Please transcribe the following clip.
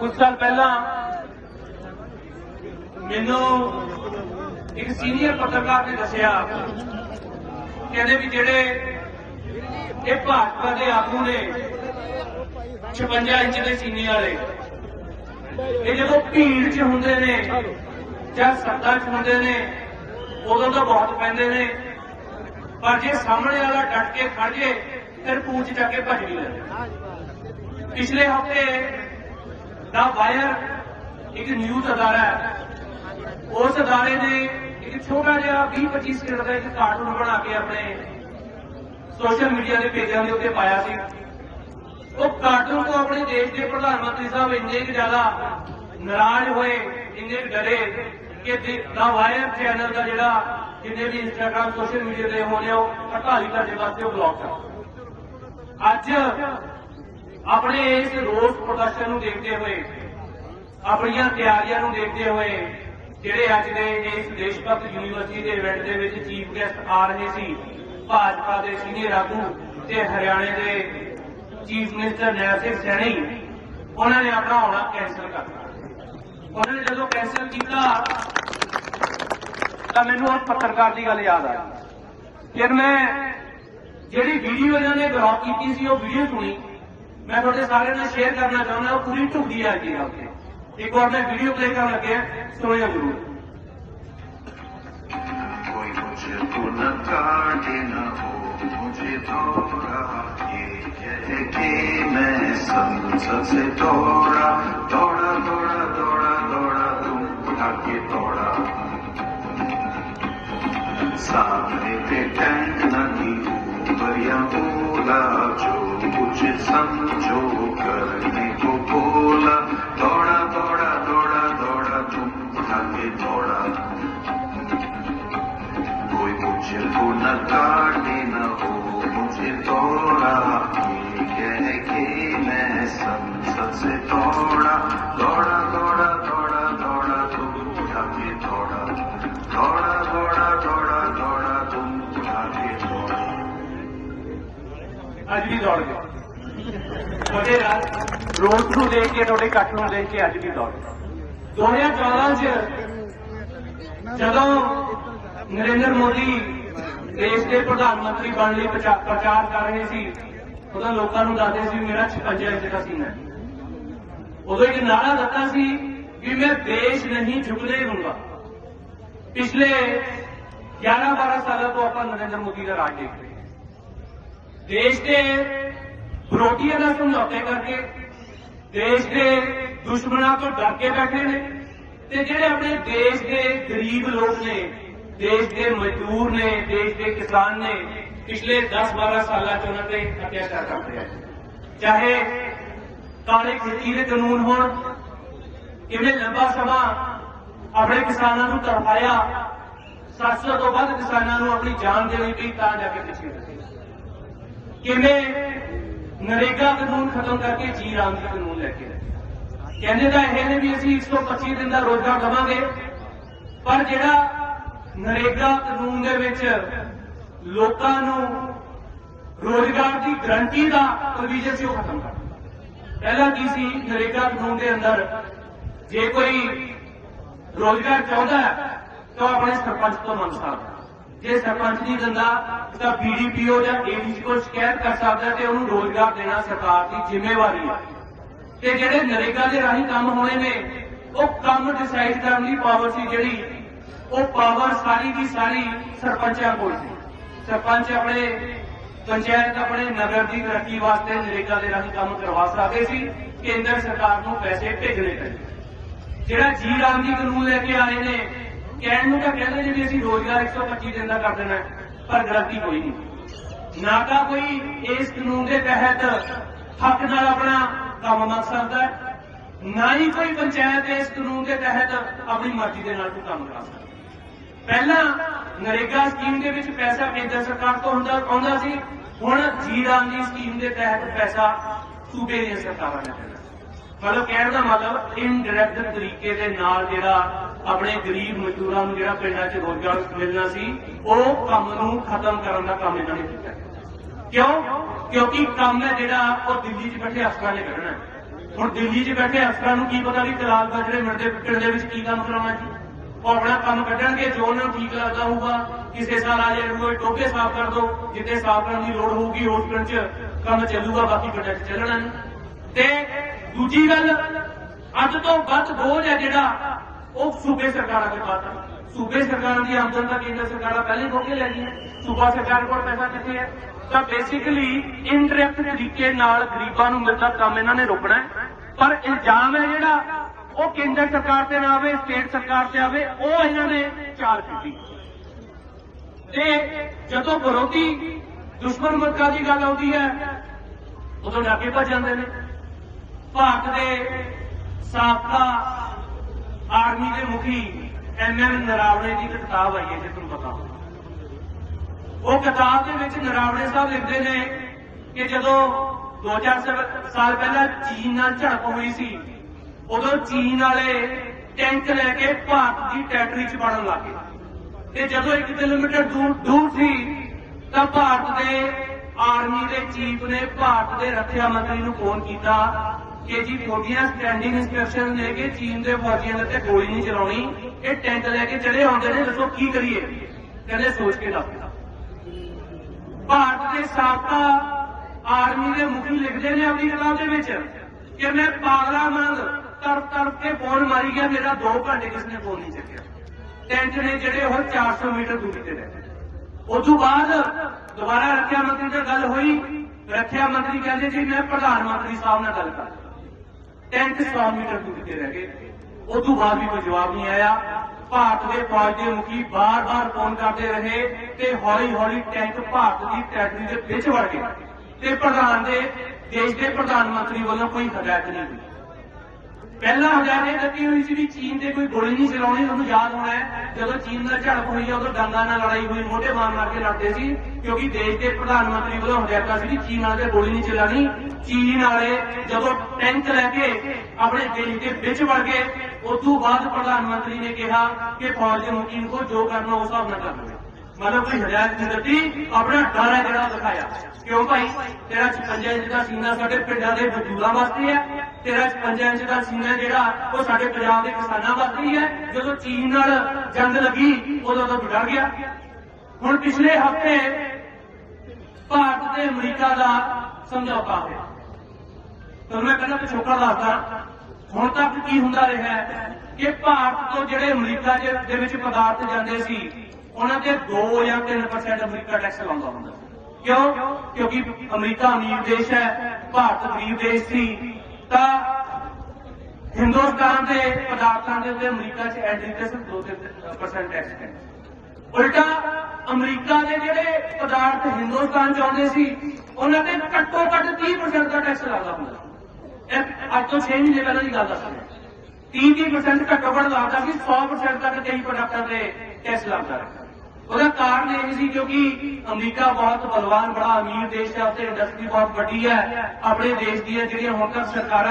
ਕੁਝ ਸਾਲ ਪਹਿਲਾਂ ਮੈਨੂੰ ਇੱਕ ਸੀਨੀਅਰ ਪੱਤਰਕਾਰ ਨੇ ਦੱਸਿਆ ਕਹਿੰਦੇ ਵੀ ਜਿਹੜੇ ਇਹ ਭਾਜਪਾ ਦੇ ਆਗੂ ਨੇ 56 ਇੰਚ ਦੇ ਸੀਨੇ ਵਾਲੇ, ਇਹ ਜਦੋਂ ਭੀੜ 'ਚ ਹੁੰਦੇ ਨੇ ਜਾਂ ਸੱਤਾ 'ਚ ਹੁੰਦੇ ਨੇ, ਉਦੋਂ ਤਾਂ ਬਹੁਤ ਪੈਂਦੇ ਨੇ, ਪਰ ਜੇ ਸਾਹਮਣੇ ਵਾਲਾ ਡਟ ਕੇ ਖੜ ਜੇ, ਫਿਰ ਪੂੰਛ ਚੱਕ ਕੇ ਭੱਜ ਵੀ ਲੈਂਦਾ। ਪਿਛਲੇ ਹਫ਼ਤੇ ਦਾ ਵਾਇਰ ਇੱਕ ਨਿਊਜ਼ ਅਦਾਰਾ ਹੈ। ਉਸ ਅਦਾਰੇ ਨੇ ਇੱਕ ਛੋਟਾ ਜਿਹਾ 20-25 ਸਕਿੰਟ ਦਾ ਇੱਕ ਕਾਰਟੂਨ ਬਣਾ ਕੇ ਆਪਣੇ ਸੋਸ਼ਲ ਮੀਡੀਆ ਦੇ ਪੇਜਾਂ ਦੇ ਉੱਤੇ ਪਾਇਆ ਸੀ। ਉਹ ਕਾਰਟੂਨ ਤੋਂ ਆਪਣੇ ਦੇਸ਼ ਦੇ ਪ੍ਰਧਾਨ ਮੰਤਰੀ ਸਾਹਿਬ ਇੰਨੇ ਕੁ ਜ਼ਿਆਦਾ ਨਾਰਾਜ਼ ਹੋਏ, ਇੰਨੇ ਡਰੇ ਕਿ ਦਾ ਵਾਇਰ ਚੈਨਲ ਦਾ ਜਿਹੜਾ ਜਿੰਨੇ ਵੀ ਇੰਸਟਾਗ੍ਰam ਸੋਸ਼ਲ ਮੀਡੀਆ ਤੇ ਹੋਣੇ ਉਹ 48 ਘੰਟੇ ਵਾਸਤੇ ਉਹ ਬਲੌਕ ਕਰ ਅੱਜ ਆਪਣੇ ਇਸ ਰੋਸ ਪ੍ਰਦਰਸ਼ਨ ਨੂੰ ਦੇਖਦੇ ਹੋਏ, ਆਪਣੀਆਂ ਤਿਆਰੀਆਂ ਨੂੰ ਦੇਖਦੇ ਹੋਏ, ਜਿਹੜੇ ਅੱਜ ਦੇ ਇਸ ਦੇਸ਼ ਭਗਤ ਯੂਨੀਵਰਸਿਟੀ ਦੇ ਇਵੈਂਟ ਦੇ ਵਿੱਚ ਚੀਫ ਗੈਸਟ ਆ ਰਹੇ ਸੀ, ਭਾਜਪਾ ਦੇ ਸੀਨੀਅਰ ਆਗੂ ਤੇ ਹਰਿਆਣੇ ਦੇ ਚੀਫ ਮਿਨਿਸਟਰ ਨੈਬ ਸਿੰਘ ਸੈਣੀ, ਉਹਨਾਂ ਨੇ ਆਪਣਾ ਆਉਣਾ ਕੈਂਸਲ ਕਰਤਾ ਉਹਨਾਂ ਨੇ ਜਦੋਂ ਕੈਂਸਲ ਕੀਤਾ, ਤਾਂ ਮੈਨੂੰ ਉਹ ਪੱਤਰਕਾਰ ਦੀ ਗੱਲ ਯਾਦ ਆਈ ਫਿਰ ਮੈਂ ਜਿਹੜੀ ਵੀਡੀਓ ਇਹਨਾਂ ਨੇ ਬਲੌਕ ਕੀਤੀ ਸੀ, ਉਹ ਵੀਡੀਓ ਸੁਣੀ। میں تھوڑے سارے شیئر کرنا چاہوں گا پوری ٹھوکی ہے ایک اور میں ویڈیو پلے کر لگے سنیا ضرور۔ سامنے پہ ٹینک نہ بولا جو مجھے سمجھو کرنے کو بولا دوڑا دوڑا دوڑا دوڑا تم اٹھا کے دوڑا کوئی مجھے کو نہ کاٹے نہ ہو مجھے دوڑا کہہ کے میں سب سب سے دوڑا دوڑا دوڑا دوڑا دوڑا تم اٹھا کے دوڑا دوڑا دوڑا دوڑا دوڑا تم اٹھا کے دوڑا آج بھی دوڑ گیا ਤੁਹਾਡੇ ਰੋਜ਼ ਨੂੰ ਦੇਖ ਕੇ, ਤੁਹਾਡੇ ਇਕੱਠ ਨੂੰ ਦੇਖ ਕੇ ਅੱਜ ਵੀ ਦੌੜ। 2014 ਚ ਜਦੋਂ ਨਰਿੰਦਰ ਮੋਦੀ ਦੇਸ਼ ਦੇ ਪ੍ਰਧਾਨ ਮੰਤਰੀ ਬਣਨ ਲਈ ਪ੍ਰਚਾਰ ਕਰ ਰਹੇ ਸੀ, ਉਦੋਂ ਲੋਕਾਂ ਨੂੰ ਦੱਸਦੇ ਸੀ, ਮੇਰਾ 56 ਇੰਚ ਦਾ ਸੀਨਾ ਉਦੋਂ ਇੱਕ ਨਾਰਾ ਦਿੱਤਾ ਸੀ ਕਿ ਮੈਂ ਦੇਸ਼ ਨਹੀਂ ਝੁਕਨੇ ਦੂੰਗਾ ਪਿਛਲੇ 11-12 ਸਾਲਾਂ ਤੋਂ ਆਪਾਂ ਨਰਿੰਦਰ ਮੋਦੀ ਦਾ ਰਾਜ ਦੇਖ ਰਹੇ ਹਾਂ। ਦੇਸ਼ ਦੇ ਵਿਰੋਧੀਆਂ ਨਾਲ ਸਮਝੌਤੇ ਕਰਕੇ ਦੇਸ਼ ਦੇ ਦੁਸ਼ਮਣਾਂ ਤੋਂ ਡਰ ਕੇ ਬੈਠੇ ਨੇ ਤੇ ਜਿਹੜੇ ਆਪਣੇ ਦੇਸ਼ ਦੇ ਗਰੀਬ ਲੋਕ ਨੇ, ਦੇਸ਼ ਦੇ ਮਜ਼ਦੂਰ ਨੇ, ਦੇਸ਼ ਦੇ ਕਿਸਾਨ ਨੇ, ਪਿਛਲੇ 10-12 ਸਾਲਾਂ ਚ ਉਹਨਾਂ ਤੇ ਅਤਿਆਚਾਰ ਕਰ ਰਿਹਾ ਚਾਹੇ ਕਾਲੇ ਖੇਤੀ ਦੇ ਕਾਨੂੰਨ ਹੋਣ, ਕਿਵੇਂ ਲੰਬਾ ਸਮਾਂ ਆਪਣੇ ਕਿਸਾਨਾਂ ਨੂੰ ਤਰਫਾਇਆ 700 ਤੋਂ ਵੱਧ ਕਿਸਾਨਾਂ ਨੂੰ ਆਪਣੀ ਜਾਨ ਦੇਣੀ ਪਈ ਤਾਂ ਜਾ ਕੇ ਪਿੱਛੇ ਕਿਵੇਂ ਨਰੇਗਾ ਕਾਨੂੰਨ ਖਤਮ ਕਰਕੇ ਜੀ ਰਾਮ ਜੀ ਕਾਨੂੰਨ ਲੈ ਕੇ ਆਏ। ਕਹਿੰਦੇ ਤਾਂ ਇਹ ਨੇ ਵੀ ਅਸੀਂ 125 ਦਿਨ ਦਾ ਰੋਜ਼ਗਾਰ ਦੇਵਾਂਗੇ ਪਰ ਜਿਹੜਾ ਨਰੇਗਾ ਕਾਨੂੰਨ ਦੇ ਵਿੱਚ ਲੋਕਾਂ ਨੂੰ ਰੋਜ਼ਗਾਰ ਦੀ ਗਰੰਟੀ ਦਾ ਪ੍ਰੋਵੀਜ਼ਨ ਸੀ, ਉਹ ਖਤਮ ਕਰ ਪਹਿਲਾਂ ਕੀ ਸੀ? ਨਰੇਗਾ ਕਾਨੂੰਨ ਦੇ ਅੰਦਰ ਜੇ ਕੋਈ ਰੋਜ਼ਗਾਰ ਚਾਹੁੰਦਾ ਹੈ, ਤਾਂ ਉਹ ਆਪਣੇ ਸਰਪੰਚ ਤੋਂ ਮੰਗ ਸਕਦਾ ਜੇ ਸਰਪੰਚ ਨਹੀਂ ਦਿੰਦਾ ਤਾਂ ਬੀਡੀਪੀਓ ਜਾਂ ਏਡੀਸੀ ਕੋਲ ਸ਼ਿਕਾਇਤ ਕਰ ਸਕਦਾ ਤੇ ਉਹਨੂੰ ਰੋਜ਼ਗਾਰ ਦੇਣਾ ਸਰਕਾਰ ਦੀ ਜ਼ਿੰਮੇਵਾਰੀ ਹੈ। ਤੇ ਜਿਹੜੇ ਨਰੇਗਾ ਦੇ ਰਾਹੀਂ ਕੰਮ ਹੋਣੇ ਨੇ, ਉਹ ਕੰਮ ਡਿਸਾਈਡ ਕਰਨ ਦੀ ਪਾਵਰ ਸੀ ਜਿਹੜੀ, ਉਹ ਪਾਵਰ ਸਾਰੀ ਦੀ ਸਾਰੀ ਸਰਪੰਚਾਂ ਕੋਲ ਸੀ। ਸਰਪੰਚ ਆਪਣੇ ਪੰਚਾਇਤ ਆਪਣੇ ਨਗਰ ਦੀ ਤਰੱਕੀ ਵਾਸਤੇ ਨਰੇਗਾ ਦੇ ਰਾਹੀਂ ਕੰਮ ਕਰਵਾ ਸਕਦੇ ਸੀ, ਕੇਂਦਰ ਸਰਕਾਰ ਨੂੰ ਪੈਸੇ ਭੇਜਣੇ ਪੈਂਦੇ। ਜਿਹੜਾ ਜੀ ਰਾਮ ਜੀ ਕਾਨੂੰਨ ਲੈ ਕੇ ਆਏ ਨੇ ਕਹਿਣ ਨੂੰ ਤਾਂ ਕਹਿੰਦੇ ਨੇ ਵੀ ਅਸੀਂ ਰੋਜ਼ਗਾਰ 125 ਦਿਨ ਦਾ ਕਰ ਦੇਣਾ, ਪਰ ਗਲਤੀ ਕੋਈ ਨਹੀਂ। ਨਾ ਤਾਂ ਕੋਈ ਇਸ ਕਾਨੂੰਨ ਦੇ ਤਹਿਤ ਹੱਕ ਨਾਲ ਆਪਣਾ ਕੰਮ ਮੰਗ ਸਕਦਾ ਨਾ ਹੀ ਕੋਈ ਪੰਚਾਇਤ ਇਸ ਕਾਨੂੰਨ ਦੇ ਤਹਿਤ ਆਪਣੀ ਮਰਜ਼ੀ ਦੇ ਨਾਲ ਕੋਈ ਕੰਮ ਕਰਾ ਸਕਦਾ। ਪਹਿਲਾਂ ਨਰੇਗਾ ਸਕੀਮ ਦੇ ਵਿੱਚ ਪੈਸਾ ਕੇਂਦਰ ਸਰਕਾਰ ਤੋਂ ਹੁੰਦਾ, ਆਉਂਦਾ ਸੀ, ਹੁਣ ਜੀ ਰਾਮ ਸਕੀਮ ਦੇ ਤਹਿਤ ਪੈਸਾ ਸੂਬੇ ਦੀਆਂ ਸਰਕਾਰਾਂ ਨੇ ਦੇਣਾ। ਮਤਲਬ ਕਹਿਣ ਦਾ ਮਤਲਬ ਇਨਡਾਇਰੈਕਟ ਤਰੀਕੇ ਦੇ ਨਾਲ ਜਿਹੜਾ ਆਪਣੇ ਗਰੀਬ ਮਜ਼ਦੂਰਾਂ ਨੂੰ ਜਿਹੜਾ ਪਿੰਡਾਂ 'ਚ ਰੋਜ਼ਗਾਰ ਮਿਲਣਾ ਸੀ, ਉਹ ਕੰਮ ਨੂੰ ਖਤਮ ਕਰਨ ਦਾ ਕੰਮ ਇਹਨਾਂ ਨੇ ਕੀਤਾ। ਕਿਉਂ? ਕਿਉਂਕਿ ਕੰਮ ਹੈ ਜਿਹੜਾ ਉਹ ਦਿੱਲੀ 'ਚ ਬੈਠੇ ਅਫਸਰਾਂ ਨੇ ਕਰਨਾ ਹੁਣ ਦਿੱਲੀ 'ਚ ਬੈਠੇ ਅਫਸਰਾਂ ਨੂੰ ਕੀ ਪਤਾ ਵੀ ਕਲਾਲ ਬਾਜਰੇ ਮਿੰਟ ਦੇ ਪਿੰਡ ਦੇ ਵਿੱਚ ਕੀ ਕੰਮ ਕਰਾਉਣਾ ਜੀ? ਉਹ ਆਪਣਾ ਕੰਮ ਕੱਢਣਗੇ, ਜੋ ਉਹਨਾਂ ਨੂੰ ਠੀਕ ਲੱਗਦਾ ਹੋਊਗਾ, ਕਿਸੇ ਸਾਲ ਆ ਜਾਏ ਕੋਈ ਟੋਭੇ ਸਾਫ਼ ਕਰ ਦੋ, ਜਿੱਥੇ ਸਾਫ਼ ਕਰਨ ਦੀ ਲੋੜ ਹੋਊਗੀ, ਉਸ ਪਿੰਡ 'ਚ ਕੰਮ ਚੱਲੂਗਾ, ਬਾਕੀ ਪਿੰਡਾਂ 'ਚ ਚੱਲਣਾ ਨਹੀਂ। ਤੇ ਦੂਜੀ ਗੱਲ, ਅੱਜ ਤੋਂ ਵੱਧ ਬੋਝ ਹੈ ਜਿਹੜਾ ਉਹ ਸੂਬੇ ਸਰਕਾਰਾਂ ਦੇ ਪਾਸ ਸੂਬੇ ਸਰਕਾਰਾਂ ਦੀ ਆਮਦਨ ਤਾਂ ਕੇਂਦਰ ਸਰਕਾਰਾਂ ਪਹਿਲੇ ਖੋ ਲੈ ਗਈਆਂ। ਸੂਬਾ ਸਰਕਾਰ ਕੋਲ ਪੈਸਾ ਕਿੱਥੇ ਹੈ ਤਾਂ ਬੇਸਿਕਲੀ ਇਨਡਾਇਰੈਕਟ ਤਰੀਕੇ ਨਾਲ ਗਰੀਬਾਂ ਨੂੰ ਮਿਲਦਾ ਕੰਮ ਇਹਨਾਂ ਨੇ ਰੋਕਣਾ ਹੈ। ਪਰ ਇਲਜ਼ਾਮ ਹੈ ਜਿਹੜਾ, ਉਹ ਕੇਂਦਰ ਸਰਕਾਰ ਤੇ ਨਾ ਆਵੇ, ਸਟੇਟ ਸਰਕਾਰ ਤੇ ਆਵੇ, ਉਹ ਇਹਨਾਂ ਨੇ ਚਾਲ ਕੀਤੀ। ਤੇ ਜਦੋਂ ਵਿਰੋਧੀ ਦੁਸ਼ਮਣ ਮੁਲਕਾਂ ਦੀ ਗੱਲ ਆਉਂਦੀ ਹੈ, ਉਦੋਂ ਡਾਕੇ ਭੱਜ ਜਾਂਦੇ ਨੇ। ਭਾਰਤ ਦੇ ਸਾਬਕਾ ਆਰਮੀ ਦੇ ਮੁਖੀ ਐਮਐਮ ਨਰਾਵਣੇ ਦੀ ਇੱਕ ਕਿਤਾਬ ਆਈ ਹੈ, ਜੇ ਤੁਹਾਨੂੰ ਪਤਾ ਉਹ ਕਿਤਾਬ ਦੇ ਵਿੱਚ ਨਰਾਵਣੇ ਸਾਹਿਬ ਲਿਖਦੇ ਨੇ ਕਿ ਜਦੋਂ 2000 ਸਾਲ ਪਹਿਲਾਂ ਚੀਨ ਨਾਲ ਝੜਪ ਹੋਈ ਸੀ, ਉਦੋਂ ਚੀਨ ਵਾਲੇ ਟੈਂਕ ਲੈ ਕੇ ਭਾਰਤ ਦੀ ਟੈਟਰੀ 'ਚ ਵੜਨ ਲੱਗੇ ਤੇ ਜਦੋਂ 1 ਕਿਲੋਮੀਟਰ ਦੂਰ ਦੂਰ ਸੀ, ਤਾਂ ਭਾਰਤ ਦੇ ਆਰਮੀ ਦੇ ਚੀਫ ਨੇ ਭਾਰਤ ਦੇ ਰੱਖਿਆ ਮੰਤਰੀ ਨੂੰ ਫੋਨ ਕੀਤਾ ਕਿ ਜੀ ਤੁਹਾਡੀਆਂ ਸਟੈਂਡਿੰਗ ਇਨਸਟਰਕਸ਼ਨ ਨੇ ਕਿ ਚੀਨ ਦੇ ਫੌਜੀਆਂ ਦੇ ਤੇ ਗੋਲੀ ਨਹੀਂ ਚਲਾਉਣੀ। ਇਹ ਟੈਂਕ ਲੈ ਕੇ ਚੜੇ ਆਉਂਦੇ ਨੇ, ਦੱਸੋ ਕੀ ਕਰੀਏ? ਕਹਿੰਦੇ ਸੋਚ ਕੇ ਦੱਸ ਭਾਰਤ ਦੇ ਸਾਬਕਾ ਆਰਮੀ ਦੇ ਮੁਖੀ ਲਿਖਦੇ ਨੇ ਆਪਣੀ ਕਿਤਾਬ ਦੇ ਵਿੱਚ ਕਿ ਮੈਂ ਪਾਗਲਾ ਮੰਗ ਤਰ ਤਰ ਕੇ ਫੋਨ ਮਾਰੀ ਗਿਆ, ਮੇਰਾ 2 ਘੰਟੇ ਕਿਸ ਨੇ ਫੋਨ ਨਹੀਂ ਚੱਕਿਆ। ਟੈਂਟ ਨੇ ਜਿਹੜੇ ਉਹ 400 ਮੀਟਰ ਦੂਰੀ ਤੇ ਨੇ ਉਸ ਤੋਂ ਬਾਅਦ ਦੁਬਾਰਾ ਰੱਖਿਆ ਮੰਤਰੀ ਨਾਲ ਗੱਲ ਹੋਈ। ਰੱਖਿਆ ਮੰਤਰੀ ਕਹਿੰਦੇ ਜੀ, ਮੈਂ ਪ੍ਰਧਾਨ ਮੰਤਰੀ ਸਾਹਿਬ ਨਾਲ ਗੱਲ ਕਰ ਟੈਂਟ 100 ਮੀਟਰ ਦੂਰੀ ਤੇ ਰਹਿ ਗਏ। ਉਸ ਤੋਂ ਬਾਅਦ ਵੀ ਕੋਈ ਜਵਾਬ ਨਹੀਂ ਆਇਆ। ਭਾਰਤ ਦੇ ਫੌਜ ਦੇ ਮੁਖੀ ਬਾਰ-ਬਾਰ ਫੋਨ ਕਰਦੇ ਰਹੇ ਤੇ ਹੌਲੀ-ਹੌਲੀ ਟੈਂਕ ਭਾਰਤ ਦੀ ਟੈਟਰੀ ਦੇ ਵਿੱਚ ਵੜ ਗਏ ਤੇ ਪ੍ਰਧਾਨ ਦੇ, ਦੇਸ਼ ਦੇ ਪ੍ਰਧਾਨ ਮੰਤਰੀ ਵੱਲੋਂ ਕੋਈ ਹਦਾਇਤ ਨਹੀਂ ਹੋਈ। ਪਹਿਲਾਂ ਇਹ ਲੱਗੀ ਹੋਈ ਸੀ ਵੀ ਚੀਨ ਤੇ ਕੋਈ ਗੋਲੀ ਨਹੀਂ ਚਲਾਉਣੀ, ਤੁਹਾਨੂੰ ਯਾਦ ਹੋਣਾ ਹੈ, ਜਦੋਂ ਚੀਨ ਨਾਲ ਝੜਪ ਹੋਈ ਉਦੋਂ ਡਾਂਗਾ ਨਾਲ ਲੜਾਈ ਹੋਈ, ਮੋਢੇ ਮਾਰ ਮਾਰ ਕੇ ਲੜਦੇ ਸੀ, ਕਿਉਂਕਿ ਦੇਸ਼ ਦੇ ਪ੍ਰਧਾਨ ਮੰਤਰੀ ਵੱਲੋਂ ਹਦਾਇਤਾਂ ਸੀ ਵੀ ਚੀਨ ਨਾਲ ਤੇ ਗੋਲੀ ਨਹੀਂ ਚਲਾਣੀ ਚੀਨ ਵਾਲੇ ਜਦੋਂ ਟੈਂਕ ਲੈ ਕੇ ਆਪਣੇ ਦੇਸ਼ ਦੇ ਵਿੱਚ ਵੜ ਗਏ, ਉਸ ਤੋਂ ਬਾਅਦ ਪ੍ਰਧਾਨ ਮੰਤਰੀ ਨੇ ਕਿਹਾ ਕਿ ਫੌਜ ਦੇ ਮੁਖੀ ਨੂੰ ਜੋ ਕਰਨਾ ਉਸ ਹਿਸਾਬ ਨਾਲ ਕਰਨਾ ਮਤਲਬ ਕੋਈ ਹਦਾਇਤ ਨਹੀਂ ਦਿੱਤੀ, ਆਪਣਾ ਡਰ ਹੈ ਜਿਹੜਾ ਦਿਖਾਇਆ। ਕਿਉਂ ਭਾਈ? ਤੇਰਾ 56 ਇੰਚ ਦਾ ਸੀਨਾ ਸਾਡੇ ਪਿੰਡਾਂ ਦੇ ਮਜ਼ਦੂਰਾਂ ਵਾਸਤੇ ਹੈ। ਤੇਰਾ 56 ਇੰਚ ਦਾ ਸੀਨਾ ਜਿਹੜਾ ਉਹ ਸਾਡੇ ਪੰਜਾਬ ਦੇ ਕਿਸਾਨਾਂ ਵਾਸਤੇ ਹੈ ਜਦੋਂ ਚੀਨ ਨਾਲ ਜੰਗ ਲੱਗੀ, ਉਦੋਂ ਤਾਂ ਡਰ ਗਿਆ। ਹੁਣ ਪਿਛਲੇ ਹਫ਼ਤੇ ਭਾਰਤ ਤੇ ਅਮਰੀਕਾ ਦਾ ਸਮਝੌਤਾ ਹੋਇਆ ਤੁਹਾਨੂੰ ਮੈਂ ਪਹਿਲਾਂ ਪਿਛੋਕੜ ਦੱਸਦਾ, ਹੁਣ ਤੱਕ ਕੀ ਹੁੰਦਾ ਰਿਹਾ ਕਿ ਭਾਰਤ ਤੋਂ ਜਿਹੜੇ ਅਮਰੀਕਾ ਦੇ ਵਿੱਚ ਪਦਾਰਥ ਜਾਂਦੇ ਸੀ, ਉਹਨਾਂ ਤੇ 2 ਜਾਂ 3% ਅਮਰੀਕਾ ਟੈਕਸ ਲਾਉਂਦਾ ਹੁੰਦਾ ਕਿਉਂ? ਕਿਉਂਕਿ ਅਮਰੀਕਾ ਅਮੀਰ ਦੇਸ਼ ਹੈ, ਭਾਰਤ ਗਰੀਬ ਦੇਸ਼ ਸੀ, ਤਾਂ ਹਿੰਦੁਸਤਾਨ ਦੇ ਪਦਾਰਥਾਂ ਦੇ ਉੱਤੇ ਅਮਰੀਕਾ 'ਚ ਐਂਟਰੀ ਤੇ ਸਿਰਫ 2% ਟੈਕਸ ਹੈ। ਉਲਟਾ ਅਮਰੀਕਾ ਦੇ ਜਿਹੜੇ ਪਦਾਰਥ ਹਿੰਦੁਸਤਾਨ 'ਚ ਆਉਂਦੇ ਸੀ, ਉਹਨਾਂ ਤੇ ਘੱਟੋ ਘੱਟ 30% ਦਾ ਟੈਕਸ ਲੱਗਦਾ ਹੁੰਦਾ ਸੀ। ਇਹ ਅੱਜ ਤੋਂ 6 ਮਹੀਨੇ ਪਹਿਲਾਂ ਦੀ ਗੱਲ ਦੱਸ ਰਿਹਾ 30-30% ਘੱਟੋ ਘੱਟ ਲੱਗਦਾ ਸੀ 100% ਤੱਕ ਕਈ ਪ੍ਰੋਡਕਟਾਂ ਤੇ ਟੈਕਸ ਲੱਗਦਾ ਰਿਹਾ। ਉਹਦਾ ਕਾਰਨ ਇਹ ਸੀ ਕਿਉਂਕਿ ਅਮਰੀਕਾ ਬਹੁਤ ਬਲਵਾਨ, ਬੜਾ ਅਮੀਰ ਦੇਸ਼ ਹੈ ਉੱਥੇ ਇੰਡਸਟਰੀ ਬਹੁਤ ਵੱਡੀ ਹੈ। ਆਪਣੇ ਦੇਸ਼ ਦੀਆਂ ਜਿਹੜੀਆਂ ਹੁਣ ਤੱਕ ਸਰਕਾਰਾਂ